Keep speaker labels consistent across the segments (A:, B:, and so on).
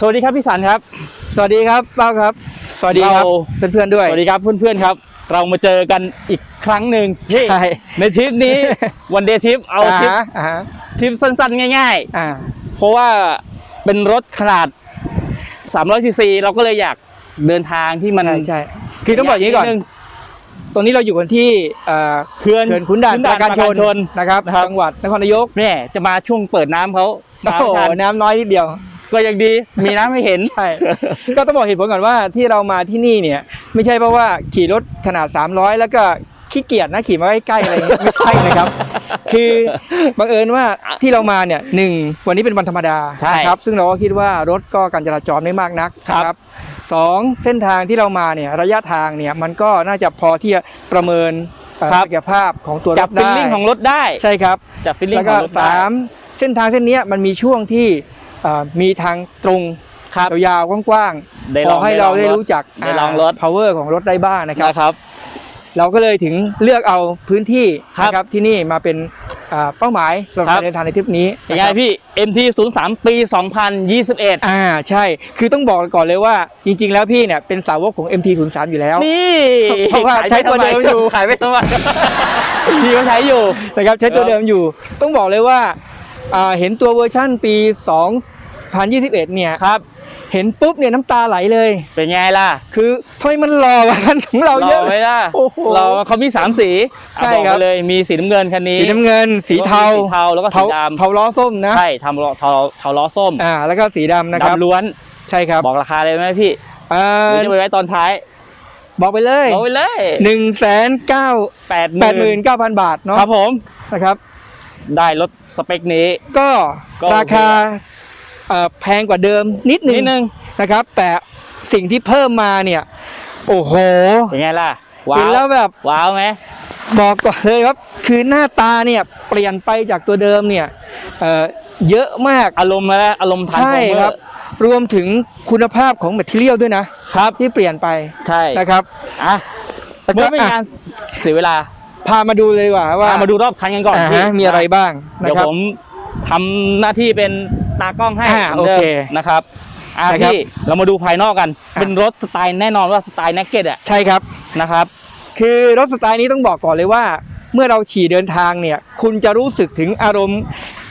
A: สวัสดีครับพี่สันครับ
B: สวัสดีครับเป้าครับ สวัสดีครับ
A: เรา
B: เพื่อนๆด้วย
A: สวัสดีครับเพื่อนๆครับ เรามาเจอกันอีกครั้งหนึ่งที่
B: ใช่
A: ในทริปนี้วันเดย์ทริปเอาทริป
B: ฮะอ่าฮะ
A: ทริปสั้นๆ ง่าย
B: อ่า
A: ๆเพราะว่าเป็นรถขนาด300ซีซีเราก็เลยอยากเดินทางที่มัน
B: ใช่ใช่คือต้องบอกอย่างนี้ก่อน
A: ดง
B: ตรงนี้เราอยู่กันที่เอ่อ
A: เขื่อน
B: เขื่อนขุนด่านประการชนนะครับ
A: นะครับ
B: จังหวัดนครนายก
A: แม่จะมาช่วงเปิดน้ำเขา
B: โอ้
A: มา
B: โห
A: ไม่ทัน
B: น้ำน้อยนิดเดียว
A: ก็ยังดีมีน้ำให้เห็น
B: ใช่ก็ต้องบอกเหตุผลก่อนว่าที่เรามาที่นี่เนี่ย ไม่ใช่เพราะว่าขี่รถขนาด 300 แล้วก็ขี้เกียจนะขี่มาใกล้ๆอะไรอย่างเงี้ยไม่ใช่นะครับ คือบังเอิญว่าที่เรามาเนี่ยหนึ่งวันนี้เป็นวันธรรมดา
A: ใช่
B: นะครับซึ่งเราก็คิดว่ารถก็การจราจรไม่มากนัก
A: ครับ
B: นะสองเส้นทางที่เรามาเนี่ยระยะทางเนี่ยมันก็น่าจะพอที่จะประเมินเอ่อ
A: ครับ
B: ศักยภาพของตัวร
A: จับ
B: ถ
A: ฟิล
B: ได้
A: ลิ่งของรถได้
B: ใช่ครับ
A: จับฟิลลิ่ง
B: แล้ว
A: ข
B: ก็
A: องรถได้
B: สามเส้นทางเส้นเนี้ยมันมีช่วงที่เอ่อ มีทางตรง
A: ครับ
B: ยาวๆกว้าง
A: ได้
B: ๆ
A: ล
B: พ
A: อ
B: องให้เราได้รู้จัก
A: ได้ลองรถา
B: power ของรถได้บ้างนะครับ
A: นะครับ
B: เราก็เลยถึงเลือกเอาพื้นที่
A: ครับ
B: นะครับที่นี่มาเป็นอ่าเป้าหมายสำหรับ
A: ครับ
B: การเดินทางในทริปนี้
A: ยังไง
B: นะครับ
A: พี่ MT 0 3ปี 2021
B: อ่าใช่ คือต้องบอกก่อนเลยว่าจริง ๆ แล้วพี่เนี่ยเป็นสาวกของ MT03 อยู่แล้ว
A: นี่
B: เพราะว่า
A: ขย
B: ใช้ตัว
A: ไเดิ
B: มอยู่
A: ขายไปทำไม พี่ก็ใช้อยู่
B: นะครับใช้ตัวเดิมอยู่ ต้องบอกเลยว่าอ่า เห็นตัวเวอร์ชั่นปี 2021 เนี่ย
A: ครับ
B: เห็นปุ๊บเนี่ยน้ำตาไหลเลย
A: เป็นไงล่ะ
B: คือทำไมมันหล่อกว่าคันของเราเยอะ
A: ไหมล่ะ
B: โอ้โห
A: เราเขามีสามสี
B: ใช่
A: อะอก
B: ครับ
A: ไปเลยมีสีน้ำเงินคันนี้
B: สีน้ำเงิน สีเทา
A: สีเทาแล้วก็สี
B: เทา
A: ดำ
B: เทาล้อส้มนะ
A: ใช่ทำล้อเทาเทาล้อส้ม
B: อ่าแล้วก็สีดำนะครับ
A: ดำล้วน
B: ใช่ครับ
A: บอกราคาเลยไหมพี่
B: อ่า
A: หรือจะไปไว้ตอนท้าย
B: บอกไปเลย
A: บอกไปเลย
B: หนึ่งแสนเก้า
A: แปด
B: แปดหมื่นเก้าพันบาทเนาะ
A: ครับผม
B: นะครับ
A: ได้รถสเปคนี้
B: ก็
A: ก็โอเค
B: ราคาเอ่อแพงกว่าเดิมนิดนึ
A: นิด
B: ง
A: นึง
B: นะครับ แต่สิ่งที่เพิ่มมาเนี่ย โอ้โห
A: เป็นไงล่ะว้า
B: เห็นแล้ว
A: ว
B: แบบ
A: ว้าวไหม
B: บอกก่อนเลยครับ คือหน้าตาเนี่ยเปลี่ยนไปจากตัวเดิมเนี่ยเอ่อเยอะมาก
A: อารมณ์แล้วอารมณ์ทัน
B: ใช่ครับ รวมถึงคุณภาพของแมทเทียลด้วยนะ
A: ครับ
B: ที่เปลี่ยนไป
A: ใช่
B: นะครับ
A: อะ
B: แล้วก็
A: เมื่อไม่งานเสียเวลา
B: พามาดูเลยดีกว่าว่า
A: พามาดูรอบคันกันก่อน
B: อ่า
A: พี่
B: ฮะมีอะไรบ้างนะ
A: เดี๋ยว
B: ครับ
A: ผมทำหน้าที่เป็นตากล้องให้
B: อ่า
A: หมืนดิม
B: โอเค
A: นะครับอะ
B: นะครับ
A: พี่เรามาดูภายนอกกัน
B: อะ
A: เป็นรถสไตล์แน่นอนว่าสไตล์นักเก็ตอะ
B: ใช่ครับ
A: นะครับ
B: คือรถสไตล์นี้ต้องบอกก่อนเลยว่า เมื่อเราขี่เดินทางเนี่ย คุณจะรู้สึกถึงอารมณ์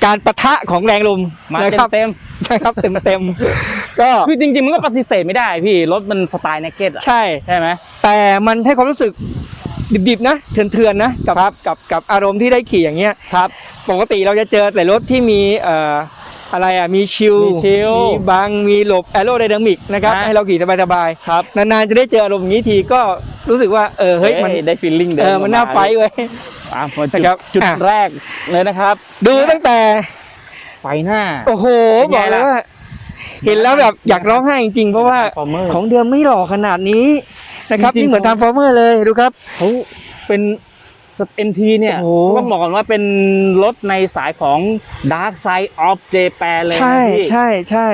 B: การปะทะของแรงลม
A: มา
B: นะครับ
A: เต็ม
B: นะครับเต็มเต็มๆ ก็
A: ๆคือจริงๆ มันก็ปฏิเสธไม่ได้พี่รถมันสไตล์นักเก็ตอะ
B: ใช่
A: ใช่ไหม
B: แต่มันให้ความรู้สึก ดิบๆนะเถื่อนๆนะกับกับกับอารมณ์ที่ได้ขี่อย่างเงี้ย
A: ครับ
B: ปกติเราจะเจอแต่รถที่มีเอ่ออะไรอะมีชิล
A: มีชิล
B: มีบังมีหลบแอโรไดนามิกนะครับ
A: นะ
B: ให้เราขี่สบาย
A: ครับ
B: ๆนานๆจะได้เจออารมณ์อย่างนี้ทีก็รู้สึกว่าเออเฮ้ยมัน
A: ได้ฟีลลิ่งเดิ
B: เออมันน่าไฟท์เว้ย
A: อะมาจุด
B: นะครับ
A: จุด
B: อะ
A: แรกเลยนะครับ
B: ดูตั้งแต่
A: ไฟหน้า
B: โอ้โห
A: เป็น
B: บ
A: ไง
B: อกเลย
A: ล่ะ
B: ว่า เห็นแล้วแบบอยากร้องไห้จริงๆเพราะว่า
A: Transformer
B: ของเดิมไม่หล่อขนาดนี้ นะครับ
A: จริงๆ
B: นี่เหมือนทานฟอร์เมอร์เลยดูครับ
A: เขาเป็นเอ็นทีเนี่ย
B: โอ้โห
A: ต้องบอกก่อนว่าเป็นรถในสายของ Dark Side of Japan เลยนะ
B: ใช่
A: พี่
B: ใช่ใช่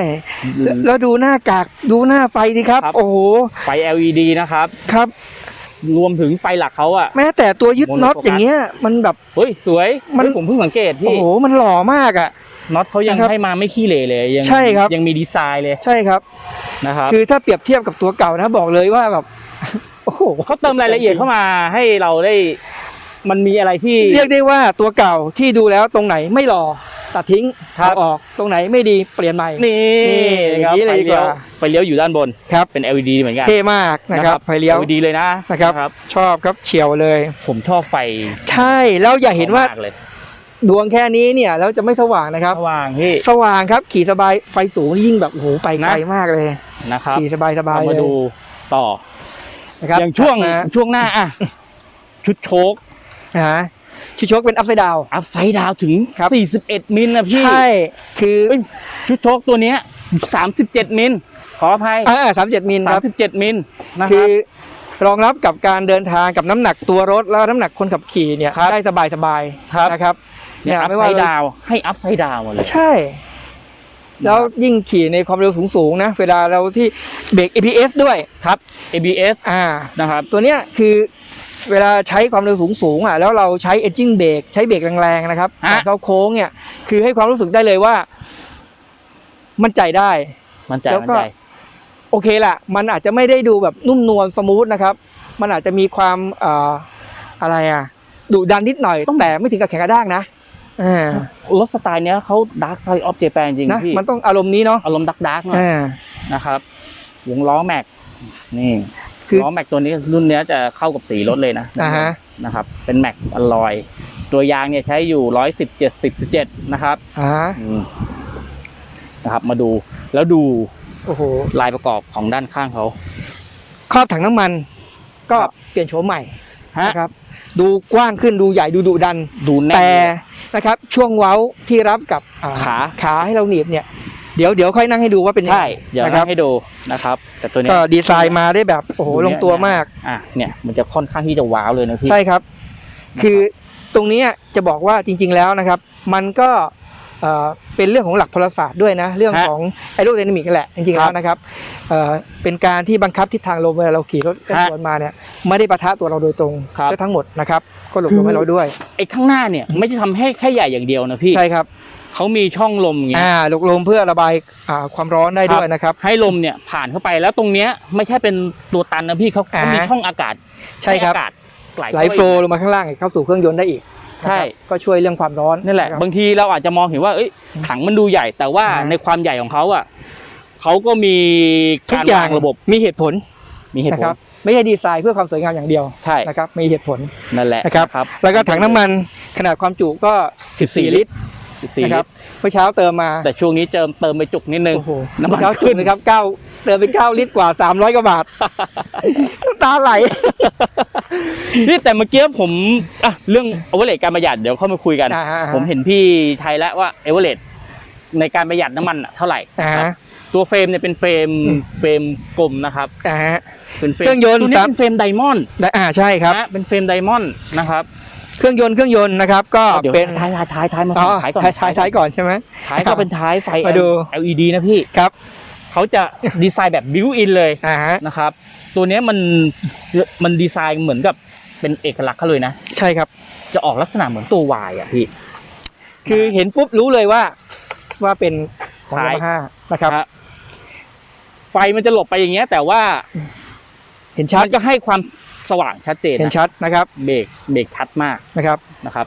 B: แล้วแล้วดูหน้ากากดูหน้าไฟดิครับ
A: ครับ
B: โอ้โห
A: ไฟ LED นะครับ
B: ครับ
A: รวมถึงไฟหลักเขาอะ
B: แม้แต่ตัวยึด
A: โมโน
B: น็อต
A: โฟกัส
B: อย่างเงี้ยมันแบบ
A: เฮ้ย สวย
B: มัน
A: เฮ้ยผมเพิ่งสังเกต
B: โอ้
A: พี่
B: โหมันหล่อมากอะ
A: น็อตเขายัง
B: นะครับ
A: ให้มาไม่ขี้เหร่เลยยัง
B: ใช่ครับ
A: ยังมีดีไซน์เลย
B: ใช่ครับ
A: นะครับ
B: คือถ้าเปรียบเทียบกับตัวเก่านะบอกเลยว่าแบบ โอ้โห
A: เขาเติมรายละเอียดเข้ามาให้เราได้มันมีอะไรที่
B: เรียกได้ว่าตัวเก่าที่ดูแล้วตรงไหนไม่หล่อตัดทิ้ง
A: ครับ
B: เอาออกตรงไหนไม่ดีเปลี่ยนใหม่
A: นี่
B: นี่
A: ครับ
B: อย่างนี้เลย
A: ไฟ
B: ดีก
A: เลี้ยว
B: ว่า
A: ไฟเลี้ยวอยู่ด้านบน
B: ครับ
A: เป็น LED เหมือนกัน
B: เท่มากนะครับไฟเลี้ยว
A: ดีเลยนะ
B: นะครับ ชอบครับเฉียวเลย
A: ผมชอบไฟ
B: ใช่แล้วอย่าเห็นว่า
A: มกเลย
B: ดวงแค่นี้เนี่ยแล้วจะไม่สว่างนะครับ
A: สว่างพี่
B: สว่างครับขี่สบายไฟสูงยิ่งแบบโอ้โหไปไกล
A: นะ
B: มากเลย
A: นะครับ
B: ขี่สบายสบาย
A: เรา
B: เล
A: มายดูต่อ
B: นะครับ
A: อย่างช่วง
B: นะ
A: ช่วงหน้าอะชุดโชค
B: ฮะชิโชคเป็นอัพไซด์ดาว
A: อัพไซด์ดาวถึง
B: ครับ
A: 41 มิลนะพี่
B: ใช่ คือ
A: เอ้ยชุดโชคตัวเนี้ย 37 มิล ขออภัย
B: อ่าสามเจ็ดมิลครับ
A: 37 มิลนะค
B: คื
A: รับ
B: อรองรับกับการเดินทางกับน้ำหนักตัวรถแล้วน้ำหนักคนขับขี่เนี่ย
A: ครับ
B: ได้สบายสบายๆ
A: ครับ
B: นะครับ
A: เนี่ยอัพ
B: ไม่
A: ไซ
B: ว่า
A: ด์ดาวให้อัพไซด์ดาวหมดเลย
B: ใช่ แล้วยิ่งขี่ในความเร็วสูงๆนะ เวลาเราที่เบรก ABS ด้วย
A: ครับ ABS
B: อ่า
A: นะครับ
B: ตัวเนี้ยคือเวลาใช้ความเร็วสูงๆอะแล้วเราใช้ edging เบรกใช้เบรกแรงๆนะครับ
A: ฮะ
B: ก่อนเข้าโค้งเนี่ยคือให้ความรู้สึกได้เลยว่า มั่นใจได้
A: มั่นใจ
B: แล้ว
A: มั่น
B: ก็
A: ใจ
B: โอเคละมันอาจจะไม่ได้ดูแบบนุ่มนวลสมูทนะครับ มันอาจจะมีความเอ่ออะไรอะดุดันนิดหน่อยแต่ไม่ถึงกับแข็งกระด้างนะอ่า ร
A: ถสไตล์เนี้ยเขาดาร์กไซด์ออฟเจแปนจริง
B: นะ
A: พี่
B: มันต้องอารมณ์นี้เนาะ
A: อารมณ์ดักดักหน่อย
B: อ่า
A: นะครับวงล้อแม็กนี่
B: คือ
A: ล้อแม็กตัวนี้รุ่นเนี้ยจะเข้ากับสีรถเลยนะ
B: อ่าฮะ
A: นะครับ เป็นแม็กอลลอย ตัวยางเนี่ยใช้อยู่ร้อยสิบเจ็ดสิบสิบเจ็ดนะครับ
B: อ่า
A: อืมนะครับ มาดูแล้วดู
B: โอ้โห
A: ลายประกอบของด้านข้างเขา
B: ครอบถังน้ำมัน ก็
A: ครับ
B: เปลี่ยนโฉมใหม่
A: ฮะ
B: นะครับ ดูกว้างขึ้นดูใหญ่ดูดุดัน
A: ดูแน่น
B: แต่ นะครับช่วงเว้าที่รับกับอ่
A: ขา
B: ขาให้เราหนีบเนี่ยเดี๋ยวเดี๋ยวค่อยนั่งให้ดูว่าเป็นยัง
A: ใช่
B: ไง
A: เดี๋ยว
B: นะครับ
A: ให้ดูนะครับแต่ตัวเนี้ย
B: ก็ดีไซน์มาได้แบบโอ้โห
A: ดู
B: ล
A: เนี่
B: ง
A: ย
B: ตัวมาก
A: อะเนี่ยมันจะค่อนข้างที่จะว้าวเลยนะพี่
B: ใช่ครับ
A: นะครับ
B: คือตรงเนี้ยจะบอกว่าจริง ๆแล้วนะครับ มันก็ เอ่อเป็นเรื่องของหลักพลศาสตร์ด้วยนะ เรื่องของไอโร d ไดนามิกแหละจริงๆแล้วนะครับเอ่อเป็นการที่บังคับทิศทางลมเวลาเราขี่รถเคลื่อนสวนมาเนี่ยไม่ได้ปะทะตัวเราโดยตรง
A: ครับ
B: ก็ทั้งหมดนะครับก็หลบลมให้เราด้วย
A: ไอ้ข้างหน้าเนี่ยไม่ได้ทำให้แค่ใหญ่อย่างเดียวนะพี่
B: ใช่ครับ
A: เขามีช่องลมอย่างเงี้ย
B: อ่าหลบลมเพื่อระบายอ่าความร้อนได้ด้วยนะครับ
A: ให้ลมเนี่ยผ่านเข้าไปแล้วตรงเนี้ยไม่ใช่เป็นตัวตันนะพี่เขาเขา
B: อ่าฮะ
A: มีช่องอากาศ
B: ใช่ครับ
A: ห้อากาศไหล
B: ไหล
A: เข้าไป
B: โฟล์ลงมาข้างล่างเข้าสู่เครื่องยนต์ได้อีกนะครับ
A: ใช่
B: ก็ช่วยเรื่องความร้อน
A: นั่นแหละ
B: ครับ
A: บางทีเราอาจจะมองเห็นว่าเอ้ยถังมันดูใหญ่ แต่ว่า
B: อ่าฮะ
A: ในความใหญ่ของเขาอะเขาก็มี
B: ทุก
A: การ
B: อย่าง
A: วางระบบ
B: มีเหตุผล
A: มีเหตุ
B: นะ
A: ผ
B: ค
A: ล
B: รับไม่ใช่ดีไซน์เพื่อความสวยงามอย่างเดียว
A: ใช่
B: นะครับมีเหตุผล
A: นั่นแหละ
B: นะครับ
A: ครับ
B: แล้วก็ถังน้ำมันขนาดความจุก็ 14 ลิตร
A: 14
B: นะค
A: ลิ
B: รับ
A: ตร
B: เมื่อเช้าเติมมา
A: แต่ช่วงนี้เติมเติมไปจุกนิดนึง
B: โอ้โห
A: น้ำมัน
B: เมื่อเช้า
A: ขึ้
B: ขึ้
A: น
B: นนะครับเก้า เติมไป9ลิตรกว่า300กว่าบาทน้ำตาไหล
A: นี่แต่เมื่อกี้ผมอะเรื่องเอเวอเรสการประหยัดเดี๋ยวเข้ามาคุยกัน
B: อ่าฮะ
A: ผมเห็นพี่ไทยแล้วว่าเอเวอเรสในการประหยัดน้ำมันอะเท่าไหร่
B: อ่า
A: ครับ
B: ฮะ
A: ตัวเฟรมเนี่ยเป็นเฟรม
B: อืม
A: เฟรมกลมนะครับ
B: อ่าฮะ
A: เป็นเฟรม
B: เครื่องยนต์
A: ตัวนี้
B: ครับ
A: เป็นเฟรมไดมอนด์
B: ได้อ่าใช่ครับ
A: นะเป็นเฟรมไดมอนด์นะครับ
B: เครื่องยนต์เครื่องยนต์นะครับ ก็
A: เดี๋ยว
B: เป็น
A: ท้ายท้ายท้ายท้ายมา
B: อ๋อ
A: ท้ายก่อน
B: ท้ายท้ายท้ายก่อนใช่ไหม
A: ท้ายก็เป็นท้ายไฟ
B: มาดู
A: LED นะพี่
B: ครับ
A: เขาจะดีไซน์แบบบิวอินเลย
B: อ่าฮะ
A: นะครับ ตัวเนี้ยมันมันดีไซน์เหมือนกับเป็นเอกลักษณ์เขาเลยนะ
B: ใช่ครับ
A: จะออกลักษณะเหมือนตัววายอะพี่
B: คือเห็นปุ๊บรู้เลยว่าว่าเป็นของ
A: ท้าย
B: ยามาฮ่านะครับ
A: ฮะไฟมันจะหลบไปอย่างเงี้ย แต่ว่า
B: เห็นชัด
A: มันก็ให้ความสว่างชัดเจน
B: เห็น
A: นะ
B: ชัดนะครับ
A: เบรกเบรกชัดมาก
B: นะครับ
A: นะครับ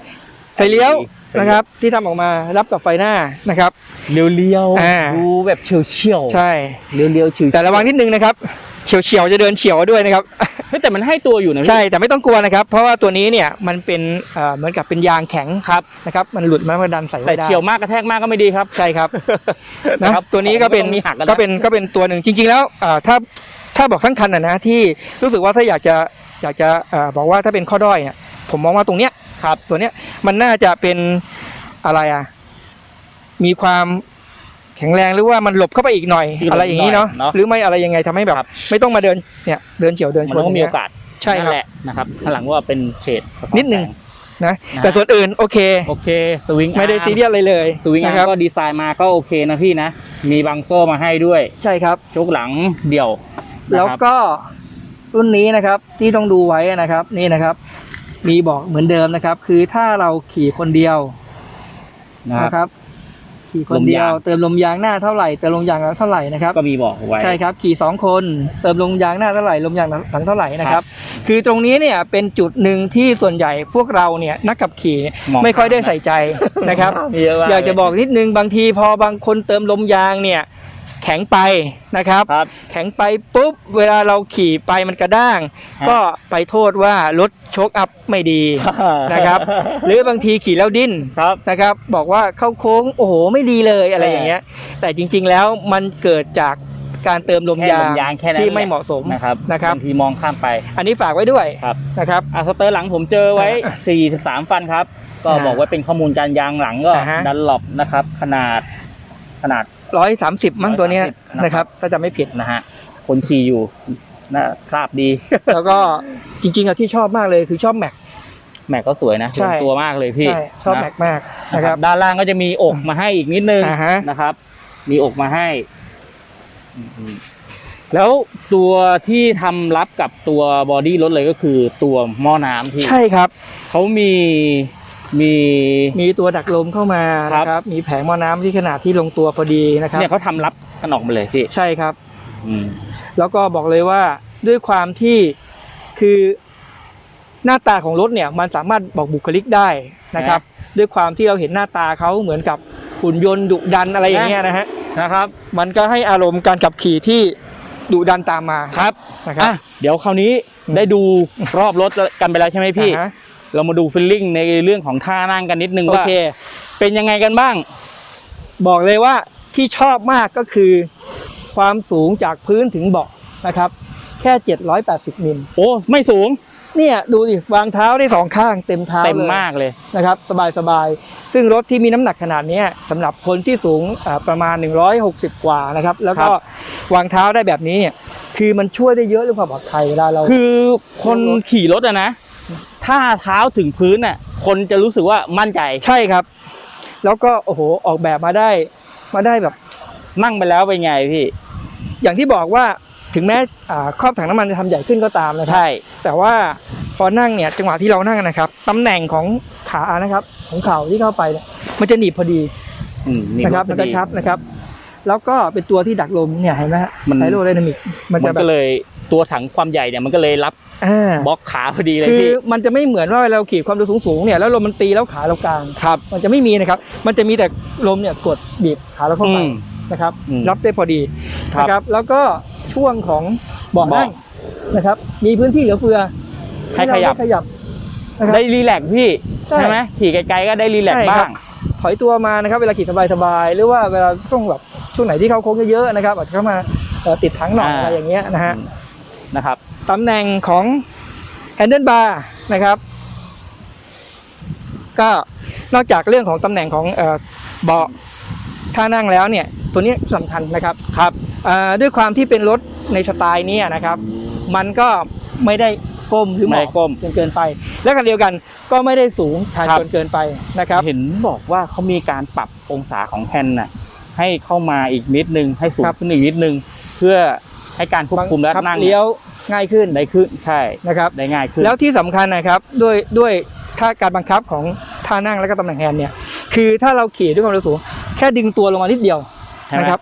B: ไฟเลี้ยว
A: ไฟเลี้
B: นะครับ ที่ทำออกมารับกับไฟหน้านะครับ
A: เลี้ยวเลี้ยวๆ
B: อ่า
A: ดูแบบเฉียวเฉียวๆ
B: ใช่
A: เลี้ยวเลี้ยวๆเฉียวๆ
B: แต่ระวังนิดนึงนะครับเฉียวเฉียวๆจะเดินเฉียวด้วยนะครับ
A: เฮ้ยแต่มันให้ตัวอยู่นะพี่
B: ใช่แต่ไม่ต้องกลัวนะครับ เพราะว่าตัวนี้เนี่ยมันเป็นเอ่อเหมือนกับเป็นยางแข็ง
A: ครับ
B: นะครับมันหลุดมามันดันใส่
A: แต่
B: ไว้ได้
A: เฉียวมากกระแทกมากก็ไม่ดีครับ
B: ใช่ครับ
A: นะ
B: นะครับตัวนี้ก็เป็น
A: ของไม่ต้องมีหักกันนะ
B: ก็เป็นก็เป็นตัวหนึ่งจริง ๆ แล้วเอ่อถ้าถ้าบอกทั้งคันนะนะที่รู้สึกว่าถ้าอยากจะอยากจะเอ่อบอกว่าถ้าเป็นข้อด้อยเนี่ยผมมองว่าตรงเนี้ย
A: ครับ
B: ตัวเนี้ยมันน่าจะเป็นอะไรอะ มีความแข็งแรงหรือว่ามันหลบเข้าไปอีกหน่อย
A: อีกหน่อย
B: อะไรอย่างนี้เนาะ
A: เนอะ
B: หรือไม่อะไรยังไงทำให้แบบ
A: ครับ
B: ไม่ต้องมาเดินเนี่ยเดินเฉียวเดินช
A: มัน
B: น
A: ต้องมีโอกาส
B: ใช่ครับ
A: นั่นแหละนะครับข้างหลังว่าเป็นเฉดสะท้อ
B: นิดนึง
A: แส
B: นะ
A: นะ
B: แต่ส่วนอื่นโอเค
A: โอเคสวิง
B: ไม่ได้ซีเรียสอะไรเลย
A: สวิงอา
B: นะ
A: ร์
B: ครับ
A: ก็ดีไซน์มาก็โอเคนะพี่นะ มีบังโซ่มาให้ด้วย
B: ใช่ครับ
A: ชกหลังเดี่ยวนะครับ
B: แล้วก็รุ่นนี้นะครับที่ต้องดูไว้นะครับนี่นะครับ มีบอกเหมือนเดิมนะครับ คือถ้าเราขี่คนเดียว
A: นะครับ
B: นะครับขี่คนเดียว
A: ลมยาง
B: เติมลมยางหน้าเท่าไหร่เติมลมยางหลังเท่าไหร่นะครับ
A: ก็มีบอกไว้
B: ใช่ครับ ขี่สองคนเติมลมยางหน้าเท่าไหร่ลมยางหลังเท่าไหร่นะครับ คือตรงนี้เนี่ยเป็นจุดหนึ่งที่ส่วนใหญ่พวกเราเนี่ยนักขับขี่เนี่ย
A: มอง
B: ไม่ค่อยได้ใส่ใจนะครับ
A: มีเยอะม
B: อยากจะบอกนิดนึงบางทีพอบางคนเติมลมยางเนี่ย แข็งไปนะครับ
A: ครับ
B: แข็งไปปุ๊บเวลาเราขี่ไปมันกระด้าง
A: ฮะ
B: ก็ไปโทษว่ารถโชคอัพไม่ดีนะครับ หรือบางทีขี่แล้วดิ้น
A: ครับ
B: นะครับ บอกว่าเข้าโค้งโอ้โหไม่ดีเลยอะไรอย่างเงี้ย แต่จริงๆแล้วมันเกิดจากการเติมลม
A: แค่
B: ยา
A: ล
B: ง
A: มยางแค่นั้น
B: ที่ไม่
A: แหละ
B: เหมาะสม
A: นะครับ
B: นะครับ
A: บางทีมองข้ามไป
B: อันนี้ฝากไว้ด้วย
A: ครับ
B: นะครับ
A: อะสเตอร์หลังผมเจอไว้ 43 ฟันครับ ก็
B: อ่า
A: บอกว่าเป็นข้อมูลการยางหลังก็
B: อ่าฮะ
A: ดันหลบนะครับ ขนาด ขนาด
B: ร้อยสามสิบมั้งตัวเนี้ย
A: 130
B: นะครับ ถ้าจะไม่ผิด
A: นะฮะคนขี่อยู่นะทราบดี
B: แล้วก็จริงๆอะที่ชอบมากเลยคือชอบแม็ก
A: แม็กก็สวยนะ
B: ใช่
A: ลงตัวมากเลยพี่
B: ใช่ชอบ
A: นะ
B: แม็กมาก
A: นะ
B: นะ
A: ค
B: ค
A: รั
B: รั
A: บบด้านล่างก็จะมีอกมาให้อีกนิดนึง
B: อ่าฮะ
A: นะครับ มีอกมาให้อืมแล้วตัวที่ทำรับกับตัวบอดี้รถเลยก็คือตัวหม้อน้ำที่
B: ใช่ครับ
A: เขามี มี
B: มีตัวดักลมเข้ามา
A: ครับ
B: นะครับ มีแผงหม้อน้ำที่ขนาดที่ลงตัวพอดีนะครับ
A: เนี่ยเขาทำรับกันออกมาเลยพี่
B: ใช่ครับ
A: อืม
B: แล้วก็บอกเลยว่าด้วยความที่คือหน้าตาของรถเนี่ยมันสามารถบอกบุคลิกได้นะครับ ด้วยความที่เราเห็นหน้าตาเขาเหมือนกับหุ่นยนต์ดุดันอะไรอย่างเงี้ยนะฮะ
A: นะครับ
B: มันก็ให้อารมณ์การขับขี่ที่ดุดันตามมา
A: ครับ
B: นะครับ
A: อะเดี๋ยวคราวนี้ได้ดูรอบรถกันไปแล้วใช่ไหมพี่
B: อ่าฮะ
A: เรามาดูฟิลลิ่งในเรื่องของท่านั่งกันนิดนึง
B: โอ
A: ว่า
B: เค
A: เป็นยังไงกันบ้าง
B: บอกเลยว่าที่ชอบมากก็คือ ความสูงจากพื้นถึงเบาะนะครับ แค่ 780มิล
A: โอ้ไม่สูง
B: เนี่ยดูดิวางเท้าได้สองข้างเต็มเท้า
A: เต็ม
B: ลย
A: มากเลย
B: นะครับ สบายสบายๆซึ่งรถที่มีน้ำหนักขนาดเนี้ยสำหรับคนที่สูงอ่าประมาณ 160 กว่านะครับ แล้วก็
A: ครับ
B: วางเท้าได้แบบนี้เนี่ยคือมันช่วยได้เยอะเรื่องความปลอดภัยเวลาเรา
A: คือคนขี่รถอะนะ ถ้าเท้าถึงพื้นอะคนจะรู้สึกว่ามั่นใจ
B: ใช่ครับ แล้วก็โอ้โหออกแบบมาได้ มาได้แบบ
A: นั่งไปแล้วเป็นไงพี่
B: อย่างที่บอกว่าถึงแม้อ่าครอบถังน้ำมันจะทำใหญ่ขึ้นก็ตามนะครับ
A: ใช่
B: แต่ว่าพอนั่งเนี่ยจังหวะที่เรานั่งนะครับตำแหน่งของขานะครับ ของเข่าที่เข้าไปเนี่ยมันจะหนีบพอดี
A: อืม
B: นะครับ
A: พ
B: มั
A: อนดี
B: กระชับนะครับ แล้วก็เป็นตัวที่ดักลมเนี่ยเห็นไหมฮะ
A: มัน
B: ไฮโดรไดนามิกมัน
A: มั
B: จะ
A: น
B: แบ
A: ก็
B: บ
A: เลย ตัวถังความใหญ่เนี่ยมันก็เลยรับ
B: อ่า
A: บล็อกขาพอดีเลย
B: คือ
A: พี่
B: มันจะไม่เหมือนว่าเราขี่ความเร็วสูงๆเนี่ยแล้วลมมันตีแล้วขาเรากลาง
A: ครับ
B: มันจะไม่มีนะครับ มันจะมีแต่ลมเนี่ยกดบีบขาเราเข้าไป
A: อืม
B: นะครับ
A: อืม
B: รับได้พอดี
A: ครับ
B: นะครับ แล้วก็ช่วงของเบาะ
A: เบาะ
B: นั่งนะครับ มีพื้นที่เหลือเฟือ
A: ให้ขยับ
B: เราได้ขยับนะครับ
A: ได้รีแลกซ์พี่
B: ใช่
A: ใช่ไหมขี่ไกลๆก็ได้รีแลกซ์
B: ใช่ครับ
A: บ้าง
B: ถอยตัวมานะครับเวลาขี่สบายๆหรือว่าเวลาช่วงแบบช่วงไหนที่เขาโค้งเยอะๆนะครับอาจจะเข้ามาเอ่อติดถังหน่อย
A: อ่า
B: อะไรอย่างเงี้ยนะฮะ
A: นะครับ
B: ตำแหน่งของแฮนเดิลบาร์นะครับ ก็นอกจากเรื่องของตำแหน่งของเอ่อเบาะท่านั่งแล้วเนี่ยตัวนี้สำคัญนะครับ
A: ครับ
B: อ่าด้วยความที่เป็นรถในสไตล์เนี้นะครับ มันก็ไม่ได้ก้มหรือหม
A: ไม่
B: อ
A: ได้ก้ม
B: จนเกินไป และกันเดียวกันก็ไม่ได้สูงชัน
A: ครับ
B: จนเกินไปนะครับ
A: เห็นบอกว่าเขามีการปรับองศาของแฮนด์น่ะให้เข้ามาอีกนิดนึงให้สูง
B: ครับ
A: ขึ้นอีกนิดนึง เพื่อ ให้การควบคุมและ
B: ครับ
A: นั่ง
B: เลี้ยวง่ายขึ้น
A: ได้ขึ้นใช่
B: นะครับ
A: ได้ง่ายขึ้น
B: แล้วที่สำคัญนะครับด้วยด้วยท่าการบังคับของท่านั่งและก็ตำแหน่งแฮนด์เนี่ยคือถ้าเราขี่ด้วยความเร็วสูงแค่ดึงตัวลงมานิดเดียว
A: ใช่ไหม
B: นะครับ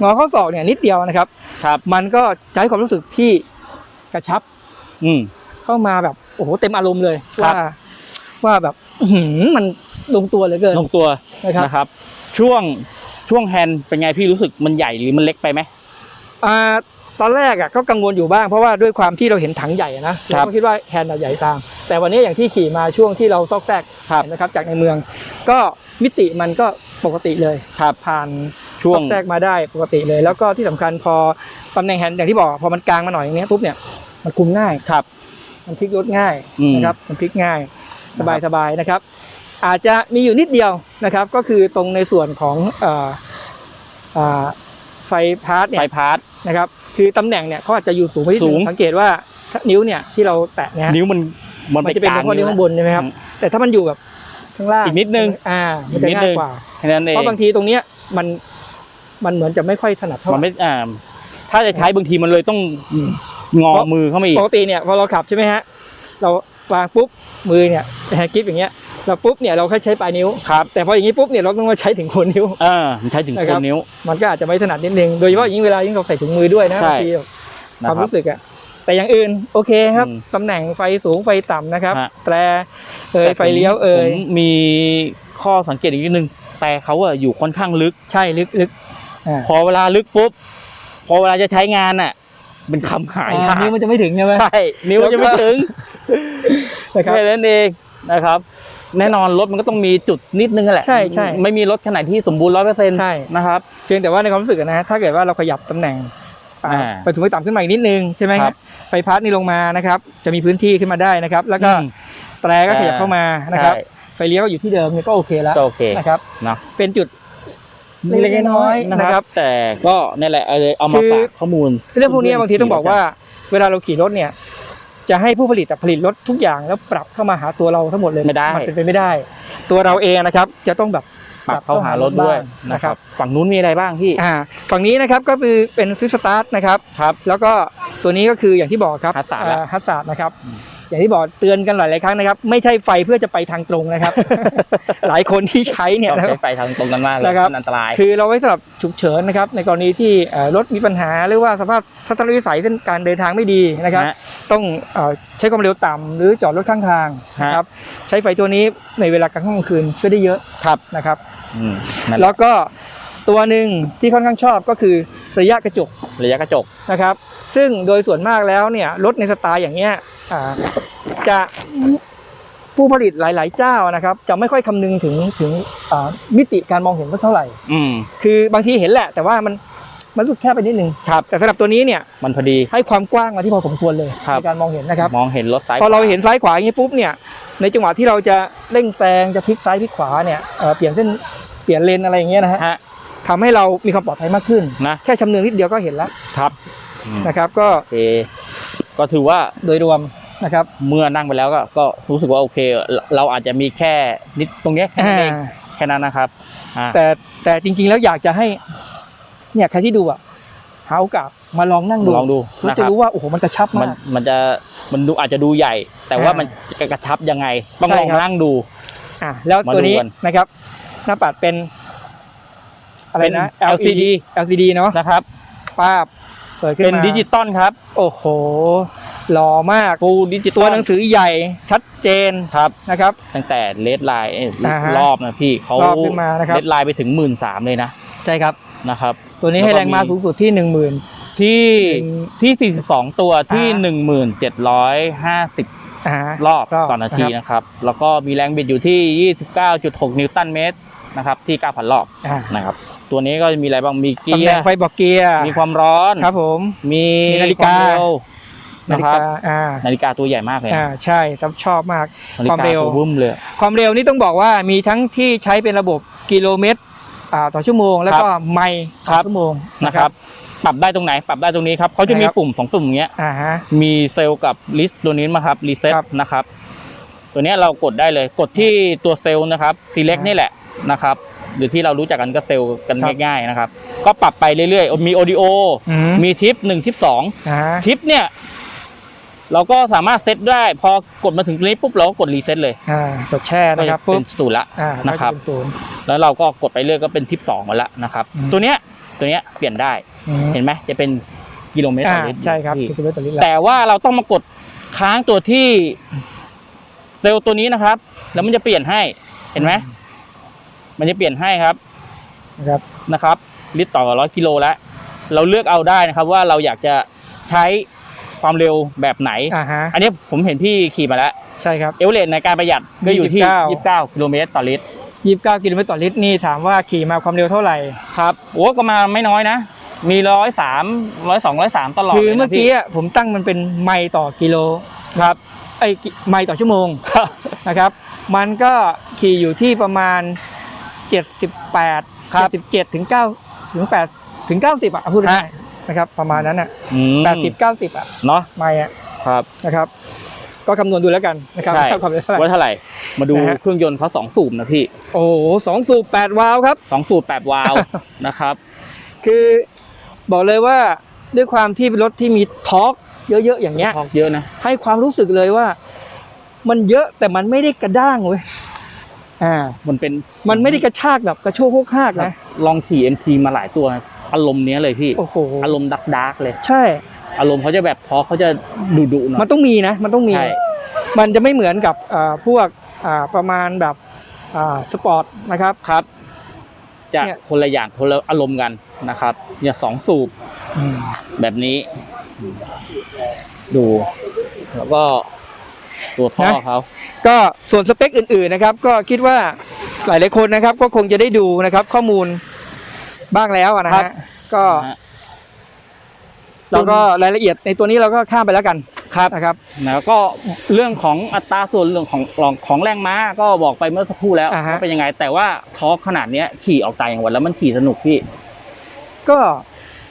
B: งอข้อศอกเนี่ยนิดเดียวนะครับ
A: ครับ
B: มันก็จะให้ความรู้สึกที่กระชับ
A: อืม
B: เข้ามาแบบโอ้โหเต็มอารมณ์เลย
A: ครับ
B: ว่าว่าแบบอื้อหือมันลงตัวเหลือเกิน
A: ลงตัว
B: นะครับ
A: นะครับ ช่วงช่วงแฮนด์เป็นไงพี่รู้สึกมันใหญ่หรือมันเล็กไปไหม
B: อ่า ตอนแรกอะก็กังวลอยู่บ้างเพราะว่าด้วยความที่เราเห็นถังใหญ่อะนะเราก็คิดว่าแฮนด์อะใหญ่ตาม แต่วันนี้อย่างที่ขี่มาช่วงที่เราซอกแซก
A: ครับ
B: เห็นนะครับจากในเมือง ก็มิติมันก็ปกติเลย
A: ครับ
B: ผ่าน
A: ช่ว
B: ซ
A: ง
B: อกแซกมาได้ปกติเลย แล้วก็ที่สำคัญพอตำแหน่งแฮนด์อย่างที่บอกพอมันกลางมาหน่อยอย่างเนี้ยปุ๊บเนี่ยมันคุมง่าย
A: ครับ
B: มันพลิกรถง่าย
A: อืม
B: นะครับมันพลิกง่ายส
A: นะ
B: บาย
A: ครับ
B: สบายนะครับ อาจจะมีอยู่นิดเดียวนะครับ ก็คือตรงในส่วนของเอ่ออ่าไฟพาร์ทเนี่
A: ไฟ
B: ย
A: พาร์ท
B: นะครับ คือตำแหน่งเนี่ยเขาอาจจะอยู่สูงไปนิด
A: สู
B: นึ
A: ง
B: งสังเกตว่าถ้านิ้วเนี่ยที่เราแตะเนี่ย
A: นิ้วมันมัน
B: มันจะเป็น
A: กลาง
B: ข้อนิ้วข้างบนใช่ไหมครับแต่ถ้ามันอยู่แบบข้างล่าง
A: อีกนิดนึง
B: อ่ามันจะ
A: อีกนิด
B: ง่า
A: นึ
B: ย
A: ง
B: กว่า
A: แค่นั้นเอง
B: เพราะบางทีตรงเนี้ยมันมันเหมือนจะไม่ค่อยถนัดเท่าไห
A: มัน
B: ร่
A: ไม่อ่าถ้าจะใช้บางทีมันเลยต้องงอมือเข้ามาอีก
B: ปกติเนี่ยพอเราขับใช่ไหมฮะเราวางปุ๊บมือเนี่ยแฮนด์กริปอย่างเงี้ย เราปุ๊บเนี่ยเราแค่ใช้ปลายนิ้ว
A: ครับ
B: แต่พออย่างนี้ปุ๊บเนี่ยเราต้องมาใช้ถึงโคนนิ้ว
A: เออมันใช้ถึง
B: นะ
A: โค
B: ครับ
A: นนิ้ว
B: มันก็อาจจะไม่ถนัดนิดนึงโดยเฉพาะยิ่งเวลายิ่งเราใส่ถุงมือด้วยนะ
A: ใช่
B: บางที
A: นะ
B: ความ
A: ครับ
B: รู้สึกอะแต่อย่างอื่นโอเคครับ
A: อืม
B: ตำแหน่งไฟสูงไฟต่ำนะครับ
A: ฮะ
B: แตรเอ่ย
A: แต่ผม
B: ไฟเลี้ยวเอ่ย
A: ผมมีข้อสังเกตอีกนิดนึงแต่เขาอะอยู่ค่อนข้างลึก
B: ใช่ลึกลึกอ่า
A: พอเวลาลึกปุ๊บพอเวลาจะใช้งานอะเป็นคำหาย
B: อ่านิ้วมันจะไม่ถึงใช่ไหม
A: ใช่นิ้วมันจะไม่ถึง
B: นะครับ
A: แค่นั้นเองนะครับ แน่นอนรถมันก็ต้องมีจุดนิดนึงแหละ
B: ใช่ใช่
A: ไม่มีรถขนาดที่สมบูรณ์ร้อยเปอร์เซ็นต์
B: ใช่
A: นะครับ
B: เพียงแต่ว่าในความรู้สึกอะนะถ้าเกิดว่าเราขยับตำแหน่งอ่า
A: อ่า
B: ไฟสูงไฟต่ำขึ้นมาอีกนิดนึงใช่ไหม
A: ค
B: ค
A: รั
B: รับบไฟพาร์ทนี่ลงมานะครับ จะมีพื้นที่ขึ้นมาได้นะครับ แล้วก็
A: อืม
B: แตรก็ขยับเข้ามานะครับ
A: ใช่
B: ไฟเลี้ยวก็อยู่ที่เดิมเนี่ยก็โอเคแล้ว
A: ก็โอเค
B: นะครับ
A: เนาะ
B: เป็นจุดเล็กๆน้อยๆ
A: นะ
B: นะ
A: ค
B: ครั
A: รับ
B: บ
A: แต่ก็นี่แหละเอาเลยเอามา
B: คือ
A: ฝากข้อมูล
B: เรื่องพวกนี้บางทีต้องบอกว่า เวลาเราขี่รถเนี่ย จะให้ผู้ผลิตอะผลิตรถทุกอย่างแล้วปรับเข้ามาหาตัวเราทั้งหมดเลย
A: ไม่ได้
B: นเป็นไปไม่ได้ ตัวเราเองนะครับจะต้องแบบ
A: ปรับเข้าหารถด้วย
B: บ้าง
A: นะ
B: นะ
A: ค
B: ครั
A: รับบฝั่งนู้นมีอะไรบ้างพี่
B: อ่าฝั่งนี้นะครับก็คือเป็นซิสตาร์ทนะครับ
A: ครับ
B: แล้วก็ตัวนี้ก็คืออย่างที่บอกครับ
A: Hazard ละ
B: ฮัสซาร์ดนะครับ
A: อืม
B: อย่างที่บอกเตือนกันหลายๆครั้งนะครับ ไม่ใช่ไฟเพื่อจะไปทางตรงนะครับ หลายคนที่ใช้เนี่ย
A: ต้อง
B: นะครั
A: ใช้
B: บ
A: ไฟทางตรงกันมากเลย
B: นะครับ
A: มันอันตราย
B: คือเราไว้สำหรับฉุกเฉินนะครับ ในกรณีที่เอ่อรถมีปัญหาหรือว่าสภาพทัศนวิสัยเส้นการเดินทางไม่ดีนะครับ
A: ฮะ
B: ต้องเอ่อใช้ความเร็วต่ำหรือจอดรถข้างทาง
A: ฮะ
B: นะครับใช้ไฟตัวนี้ในเวลากลางค่ำกลางคืนช่วยได้เยอะ
A: ครับ
B: นะครับ
A: อืมนั่นแห
B: แล้
A: ละ
B: วก็ตัวหนึ่งที่ค่อนข้างชอบก็คือระยะกระจก
A: ระยะกระจก
B: นะครับ ซึ่งโดยส่วนมากแล้วเนี่ยรถในสไตล์อย่างเงี้ยอ่าจะผู้ผลิตหลาย ๆ เจ้านะครับ จะไม่ค่อยคำนึงถึงถึงอ่ามิติการมองเห็นสักเท่าไหร่
A: อืม
B: คือบางทีเห็นแหละ แต่ว่ามันมันรู้สึกแค่ไปนิดนึง
A: ครับ
B: แต่สำหรับตัวนี้เนี่ย
A: มันพอดี
B: ให้ความกว้างมาที่พอสมควรเลย
A: ครับ
B: ในการมองเห็นนะครับ
A: มองเห็นรถซ้าย
B: พอเราเห็นซ้ายขวาอย่างนี้ปุ๊บเนี่ยในจังหวะที่เราจะเร่งแซงจะพลิกซ้ายพลิกขวาเนี่ยเอ่อเปลี่ยนเส้นเปลี่ยนเลนอะไรอย่างเงี้ยนะฮะ
A: ฮะ
B: ทำให้เรามีความปลอดภัยมากขึ้น
A: นะ
B: แค่ชำเนืองนิดเดียวก็เห็นแล้ว
A: ครับอืม
B: นะครับ ก็
A: โอเคก็ถือว่า
B: โดยรวมนะครับ
A: เมื่อนั่งไปแล้วก็ก็รู้สึกว่าโอเค เราเราอาจจะมีแค่นิดตรงเนี้ยแค่นั้นเอง
B: อ่า
A: แค่นั้นนะครับอ่า
B: แต่แต่จริง ๆ แล้วอยากจะให้เนี่ยใครที่ดูอะหาโอกาสมาลองนั่งดู
A: ลองดู
B: แล้ว
A: นะค
B: จะ
A: รับ
B: รู้ว่าโอ้โหมันกระชับ
A: มัน
B: มาก
A: มันจะมันดูอาจจะดูใหญ่ แต่ว่า
B: อ่ามั
A: มันจะกระชับยังไงต้อง
B: ใช่
A: ลอง
B: ครับ
A: นั่งดู
B: อะแล้ว
A: มา
B: ตัวนี้
A: ดูกัน
B: นะครับ หน้าปัดเป็นอะไรนะ
A: เป็น LCD
B: LCD เนาะ
A: นะครับ
B: ป้าบเปิดขึ้น
A: เป็น
B: มา
A: ดิจิตอลครับ
B: โอ้โหหล่อมาก
A: ฟูดิจิตอล
B: ตัวหนังสือใหญ่ชัดเจน
A: ครับ
B: นะครับ
A: ตั้งแต่เลดไลน์
B: อ่าฮะ
A: รอบนะพี่เขา
B: รอบขึ้นมานะครับ
A: เลดไลน์ไปถึงหมื่นสามเลยนะ
B: ใช่ครับ
A: นะครับ
B: ตัวนี้
A: แล้ว
B: ให้
A: ก็
B: แรงม้า
A: มี
B: สูงสุดที่หนึ่งหมื่น
A: ที่
B: หนึ่ง
A: ที่ 42 ตัวที่
B: อ่า
A: 1750
B: อ่า ร
A: อบต่อนาทีนะครับ แล้วก็มีแรงบิดอยู่ที่ 29.6 นิวตันเมตรนะครับที่ 9,000 รอบ
B: อ่า
A: นะครับ ตัวนี้ก็มีอะไรบ้างมีเกี
B: ตำแห
A: ย
B: น่ง
A: ร์
B: ไฟบอกเกียร์
A: มีความร้อน
B: ครับผม
A: มี
B: มีนาฬิกา
A: ควมเร็ว
B: นา
A: นะ
B: ฬิ
A: ครับ
B: กาอ่า
A: นาฬิกาตัวใหญ่มากเลย
B: อ่า
A: นะ
B: ใช่ครับชอบมาก
A: นาฬิ
B: ความ
A: กา
B: เร็ว
A: ตัววึ่มเลย
B: ความเร็วนี่ต้องบอกว่ามีทั้งที่ใช้เป็นระบบกิโลเมตรอ่าต่อชั่วโมง แล้วก็ไมล์ต่อชั่วโมง
A: นะครับ ปรับได้ตรงไหน ปรับได้ตรงนี้ครับเขาจะมี
B: นะครับ
A: ปุ่มสองปุ่มอย่างเงี้ย
B: อ่าฮะ
A: มีเซลล์กับลิสต์ตัวนี้มาครับรีเซ็ต
B: ครับ
A: นะครับ ตัวเนี้ยเรากดได้เลยกดที่ตัวเซลล์นะครับ select
B: อ่านี่
A: นี่แหละนะครับ หรือที่เรารู้จักกันก็เซลล์กัน
B: ครับ
A: ง่ายๆนะครับ ก็ปรับไปเรื่อยๆ มี audio
B: อืม
A: มีทิปหนึ่งทิปสอง
B: อ่าฮะ
A: ทิปเนี่ยเราก็สามารถเซตได้ พอกดมาถึงตรงนี้ปุ๊บเราก็กดรีเซ็ตเลย
B: อ่ากดแช่
A: ก็
B: นะค
A: จะ
B: รับ
A: เป็
B: ปุ๊บ
A: นศูนย์ละ
B: อ่า
A: นะครับ
B: ก็จเป็นศูนย์
A: แล้วเราก็กดไปเรื่อยก็เป็นทิปสองมาละนะครับ
B: อืม
A: ตัวเนี้ยตัวเนี้ยเปลี่ยนได้
B: อืม
A: เห็นไหมจะเป็นกิโลเมตรต่
B: อ่า
A: อลิตร
B: ใช่ครับ
A: พี่
B: กิโลเมตรต่อลิตรละ
A: แต่ว่าเราต้องมากดค้างตัวที่เซลล์ตัวนี้นะครับ แล้วมันจะเปลี่ยนให้เห็นไหม มันจะเปลี่ยนให้ครับ
B: นะครับ
A: นะครับ ลิตรต่อร้อยกิโลแล้วเราเลือกเอาได้นะครับว่าเราอยากจะใช้ความเร็วแบบไหน
B: อ่าฮะ
A: อันนี้ผมเห็นพี่ขี่มาแล้ว
B: ใช่ครับ
A: เอเวอเรสในการประหยัดก็อยู่ที่
B: 29
A: 29กิโลเมตรต่อลิตร
B: ยี่สิบเก้ากิโลเมตรต่อลิตรนี่ถามว่าขี่มาความเร็วเท่าไหร่
A: ครับโอ้ก็มาไม่น้อยนะ มีร้อยสามร้อยสองร้อยสามตลอด
B: คือ
A: ลยนะ
B: เมื่อกี้
A: พี่
B: อะผมตั้งมันเป็นไมล์ต่อกิโล
A: ครับ
B: ไอ้ยกิไมล์ต่อชั่วโมง
A: ครับ
B: นะครับ มันก็ขี่อยู่ที่ประมาณ 78
A: ครับ
B: 77ถึง9ถึง8ถึง90อะพูดง่ายๆนะครับ ประมาณนั้นอะ
A: อืม
B: 80 90อะ
A: เนาะ
B: ไมล์อะ
A: ครับ
B: นะครับ ก็คำนวณดูแล้วกันนะครับ
A: ใช่
B: ว่าความเร็วเท่าไหร่
A: ว่าเท่าไหร่ มาดู
B: นะฮะ
A: เครื่องยนต์เขาสองสูบนะพี่
B: โอ้โหสองสูบ8วาล์วครับ
A: สองสูบแปดวาล์ว นะครับ
B: คือบอกเลยว่าด้วยความที่เป็นรถที่มีทอร์กเยอะๆอย่างเงี้ย
A: ทอกเยอะนะ
B: ให้ความรู้สึกเลยว่า มันเยอะแต่มันไม่ได้กระด้างเว้ย อ่า
A: มันเป็น
B: มันไม่ได้กระชากแบบกระโชกโคกหากนะ
A: ลองขี่ MT มาหลายตัวนะอารมณ์เนี้ยเลยพี่
B: โอ้โห
A: อารมณ์ดักดักๆเลย
B: ใช่
A: อารมณ์เขาจะแบบทอเขาจะดุดุๆหน่
B: มั
A: อนย
B: ต้องมีนะ มันต้องมี
A: ใช่
B: มันจะไม่เหมือนกับอ่าพวกอ่าประมาณแบบอ่าสปอร์ตนะครับ
A: ครับ จะ
B: เนี่ย
A: คนละอย่างคนละอารมณ์กันนะครับเนี่ยสองสูบแบบนี้ ดู แล้วก็ ตัวท่อ
B: นะ
A: เขา
B: ก็ส่วนสเปคอื่นๆนะครับ ก็คิดว่าหลายๆคนนะครับ ก็คงจะได้ดูนะครับ ข้อมูลบ้างแล้วอะนะ
A: ครั
B: ฮะ
A: บ
B: ก็
A: นะฮะ
B: เราก็รายละเอียดในตัวนี้เราก็ข้ามไปแล้วกัน
A: ครับ
B: นะครับ
A: แล้วก็เรื่องของอัตราส่วนเรื่องของของของแรงม้าก็บอกไปเมื่อสักครู่แล้ว
B: อ่าฮะ
A: ว่าเป็นยังไง แต่ว่าทอร์คขนาดเนี้ยขี่ออกต่างจังหวัดแล้วมันขี่สนุกพี่
B: ก็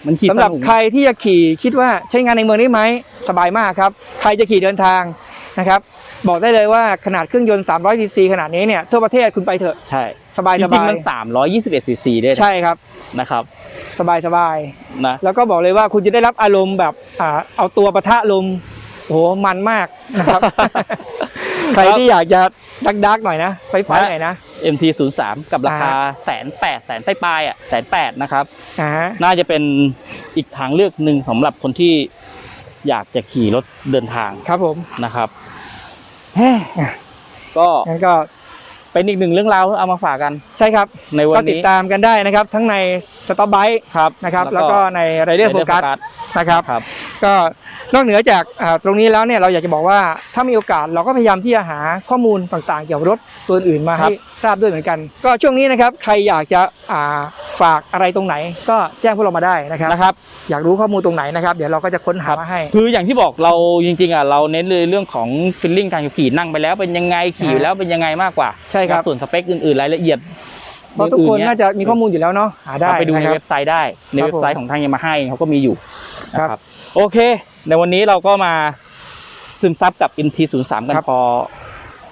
A: มันขี่
B: สำหรับ
A: นุก
B: ใครที่จะขี่คิดว่าใช้งานในเมืองได้ไหมสบายมากครับ ใครจะขี่เดินทาง นะครับ บอกได้เลยว่าขนาดเครื่องยนต์300ซีซีขนาดนี้เนี่ยทั่วประเทศคุณไปเถอะ
A: ใช่
B: สบาย
A: จ
B: ส
A: ริ
B: บางย
A: ๆมัน 321ซีซีด้วยนะ
B: ใช่ครับ
A: นะครับ
B: สบายสบาย
A: นะ
B: แล้วก็บอกเลยว่าคุณจะได้รับอารมณ์แบบอ่าเอาตัวปะทะลมโหมันมากนะครับ ใครที่อยากจะดักดักๆหน่อยนะไฟไฟหน่อยนะ
A: MT 0 3กับราคาแสนแปดแสนปลายๆอะแสนแปดนะครับ
B: อ่าฮะ
A: น่าจะเป็นอีกทางเลือกหนึ่งสำหรับคนที่ อยากจะขี่รถเดินทาง
B: ครับผม
A: นะครับแฮ่ก็
B: งั้นก็
A: เป็นอีกหนึ่งเรื่องราวเอามาฝากกัน
B: ใช่ครับ
A: ในวั
B: ก็
A: น
B: ติด
A: นี้
B: ตามกันได้นะครับ ทั้งในสต็อปไบ e
A: ครับ
B: นะครับ แล้วก็ในไรเดอร์โฟกัส
A: Rider
B: นะครับ
A: ครับ
B: ก็นอกเหนือจากอ่าตรงนี้แล้วเนี่ยเราอยากจะบอกว่าถ้ามีโอกาสเราก็พยายามที่จะหาข้อมูลต่างๆ เกี่ยวกับรถตัวอื่นมา
A: ครั
B: ให้
A: บ
B: ทราบด้วยเหมือนกัน ก็ช่วงนี้นะครับใครอยากจะอ่าฝากอะไรตรงไหน ก็แจ้งพวกเรามาได้นะครับ
A: นะครับ
B: อยากรู้ข้อมูลตรงไหนนะครับ เดี๋ยวเราก็จะค้นหามาให้
A: คืออย่างที่บอกเราจริงๆอะเราเน้นเลยเรื่องของฟิลลิ่งการขับขี่นั่งไปแล้วเป็นยังไงขี่
B: อ่า
A: แล้วเป็นยังไงมากกว่า
B: ใช่ครับ
A: ส่วนสเปคอื่นๆรายละเอียด
B: เพราะทุกคนน่าจะมีข้อมูลอยู่แล้วเนาะหาได้
A: เอาไปดูใน
B: นะครับ
A: เว็บไซต์ได้ใน
B: ครับ
A: เว็บไซต์ของทางยามาฮ่าเขาก็มีอยู่นะค
B: ครั
A: รับบโอเค ในวันนี้เราก็มาซึมซับกับ MT03 กัน
B: ครับ
A: พอ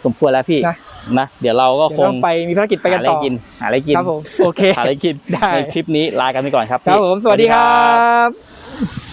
A: สมควรแล้วพี่
B: นะ
A: นะเดี๋ยวเราก็
B: เดี๋ยว
A: คง
B: ต้องไปมีภารกิจไปกันต่อ
A: หาอะไรกินหาอะไรกิน
B: ครับผมโอเค
A: หาอะไรกิน
B: ได้
A: ในคลิปนี้ลากันไปก่อนครับ
B: ครับ
A: พี่
B: ผมสวัสดีครับ